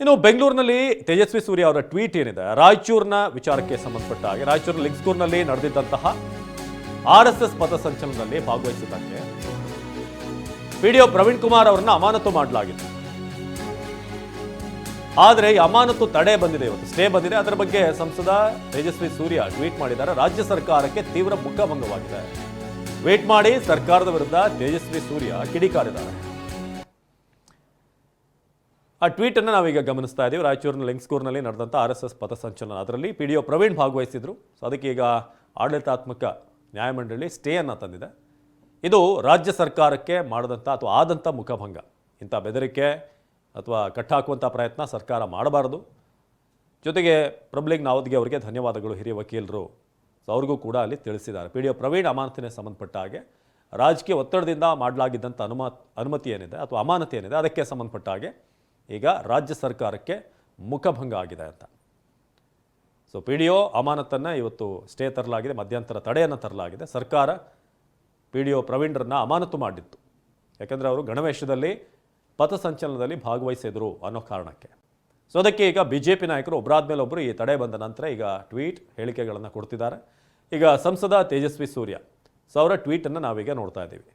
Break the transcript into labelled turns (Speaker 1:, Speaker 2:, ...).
Speaker 1: ಇನ್ನು ಬೆಂಗಳೂರಿನಲ್ಲಿ ತೇಜಸ್ವಿ ಸೂರ್ಯ ಅವರ ಟ್ವೀಟ್ ಏನಿದೆ? ರಾಯಚೂರಿನ ವಿಚಾರಕ್ಕೆ ಸಂಬಂಧಪಟ್ಟ ಹಾಗೆ ರಾಯಚೂರಿನ ಲಿಂಗ್ಸ್ಕೂರ್ನಲ್ಲಿ ನಡೆದಿದ್ದಂತಹ ಆರ್ ಎಸ್ ಎಸ್ ಪಥಸಂಚಲನದಲ್ಲಿ ಭಾಗವಹಿಸಿದ್ದಕ್ಕೆ ಪಿಡಿಒ ಪ್ರವೀಣ್ ಕುಮಾರ್ ಅವರನ್ನ ಅಮಾನತು ಮಾಡಲಾಗಿತ್ತು. ಆದರೆ ಈ ಅಮಾನತು ತಡೆ ಬಂದಿದೆ ಇವತ್ತು, ಸ್ಟೇ ಬಂದಿದೆ. ಅದರ ಬಗ್ಗೆ ಸಂಸದ ತೇಜಸ್ವಿ ಸೂರ್ಯ ಟ್ವೀಟ್ ಮಾಡಿದ್ದಾರೆ. ರಾಜ್ಯ ಸರ್ಕಾರಕ್ಕೆ ತೀವ್ರ ಮುಖಭಂಗವಾಗಿದೆ. ಟ್ವೀಟ್ ಮಾಡಿ ಸರ್ಕಾರದ ವಿರುದ್ಧ ತೇಜಸ್ವಿ ಸೂರ್ಯ ಕಿಡಿಕಾರಿದ್ದಾರೆ. ಆ ಟ್ವೀಟ್ ಅನ್ನು ನಾವೀಗ ಗಮನಿಸ್ತಾ ಇದ್ದೀವಿ ರಾಯಚೂರಿನ ಲಿಂಗ್ಸ್ಕೂರ್ನಲ್ಲಿ ನಡೆದಂಥ ಆರ್ ಎಸ್ ಎಸ್ ಪಥಸಂಚಲನ ಅದರಲ್ಲಿ ಪಿ ಡಿ ಒ ಪ್ರವೀಣ್ ಭಾಗವಹಿಸಿದ್ರು. ಸೊ ಅದಕ್ಕೆ ಈಗ ಆಡಳಿತಾತ್ಮಕ ನ್ಯಾಯಮಂಡಳಿ ಸ್ಟೇಯನ್ನು ತಂದಿದೆ. ಇದು ರಾಜ್ಯ ಸರ್ಕಾರಕ್ಕೆ ಮಾಡಿದಂಥ ಅಥವಾ ಆದಂಥ ಮುಖಭಂಗ. ಇಂಥ ಬೆದರಿಕೆ ಅಥವಾ ಕಟ್ಟಾಕುವಂಥ ಪ್ರಯತ್ನ ಸರ್ಕಾರ ಮಾಡಬಾರದು. ಜೊತೆಗೆ ಪ್ರಬ್ಲಿಂಗ್ ನಾವದ್ಗೆ ಅವರಿಗೆ ಧನ್ಯವಾದಗಳು ಹಿರಿಯ ವಕೀಲರು. ಸೊ ಅವ್ರಿಗೂ ಕೂಡ ಅಲ್ಲಿ ತಿಳಿಸಿದ್ದಾರೆ. ಪಿ ಡಿ ಒ ಪ್ರವೀಣ್ ಅಮಾನತಿಗೆ ಸಂಬಂಧಪಟ್ಟ ಹಾಗೆ ರಾಜಕೀಯ ಒತ್ತಡದಿಂದ ಮಾಡಲಾಗಿದ್ದಂಥ ಅನುಮ, ಅನುಮತಿ ಏನಿದೆ ಅಥವಾ ಅಮಾನತಿ ಏನಿದೆ ಅದಕ್ಕೆ ಸಂಬಂಧಪಟ್ಟ ಹಾಗೆ ಈಗ ರಾಜ್ಯ ಸರ್ಕಾರಕ್ಕೆ ಮುಖಭಂಗ ಆಗಿದೆ ಅಂತ. ಸೊ ಪಿ ಡಿ ಒ ಅಮಾನತನ್ನು ಇವತ್ತು ಸ್ಟೇ ತರಲಾಗಿದೆ, ಮಧ್ಯಂತರ ತಡೆಯನ್ನು ತರಲಾಗಿದೆ. ಸರ್ಕಾರ ಪಿ ಡಿ ಒ ಪ್ರವೀಣ್ರನ್ನ ಅಮಾನತು ಮಾಡಿತ್ತು. ಯಾಕೆಂದರೆ ಅವರು ಗಣವೇಶದಲ್ಲಿ ಪಥಸಂಚಲನದಲ್ಲಿ ಭಾಗವಹಿಸಿದರು ಅನ್ನೋ ಕಾರಣಕ್ಕೆ. ಸೊ ಅದಕ್ಕೆ ಈಗ ಬಿ ಜೆ ಪಿ ನಾಯಕರು ಒಬ್ಬರಾದ್ಮೇಲೆ ಒಬ್ಬರು ಈ ತಡೆ ಬಂದ ನಂತರ ಈಗ ಟ್ವೀಟ್ ಹೇಳಿಕೆಗಳನ್ನು ಕೊಡ್ತಿದ್ದಾರೆ. ಈಗ ಸಂಸದ ತೇಜಸ್ವಿ ಸೂರ್ಯ, ಸೊ ಅವರ ಟ್ವೀಟನ್ನು ನಾವೀಗ ನೋಡ್ತಾ ಇದ್ದೀವಿ.